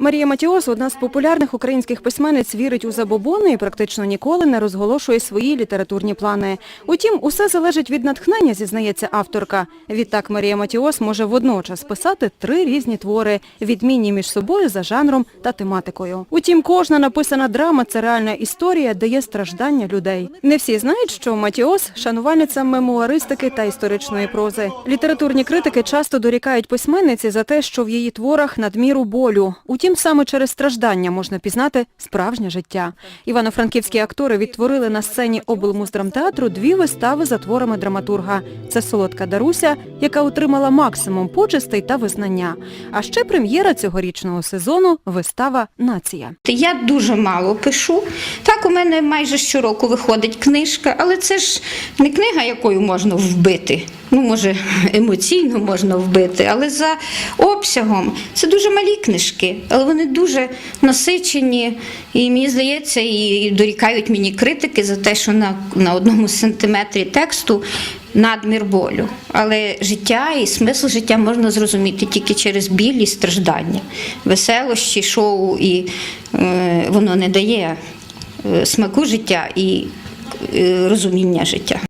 Марія Матіос, одна з популярних українських письменниць, вірить у забобони і практично ніколи не розголошує свої літературні плани. Утім, усе залежить від натхнення, зізнається авторка. Відтак Марія Матіос може водночас писати три різні твори, відмінні між собою за жанром та тематикою. Утім, кожна написана драма – це реальна історія, де є страждання людей. Не всі знають, що Матіос – шанувальниця мемуаристики та історичної прози. Літературні критики часто дорікають письменниці за те, що в її творах надміру болю. Утім, саме через страждання можна пізнати справжнє життя. Івано-франківські актори відтворили на сцені облмуздрамтеатру дві вистави за творами драматурга. Це «Солодка Даруся», яка отримала максимум почестей та визнання. А ще прем'єра цьогорічного сезону – вистава «Нація». Я дуже мало пишу. Так, у мене майже щороку виходить книжка, але це ж не книга, якою можна вбити. Ну, може, емоційно можна вбити, але за обсягом це дуже малі книжки, але вони дуже насичені. І мені здається, і дорікають мені критики за те, що на, на одному сантиметрі тексту надмір болю. Але життя і смисл життя можна зрозуміти тільки через біль і страждання. Веселощі, шоу, і е, воно не дає е, смаку життя і е, розуміння життя.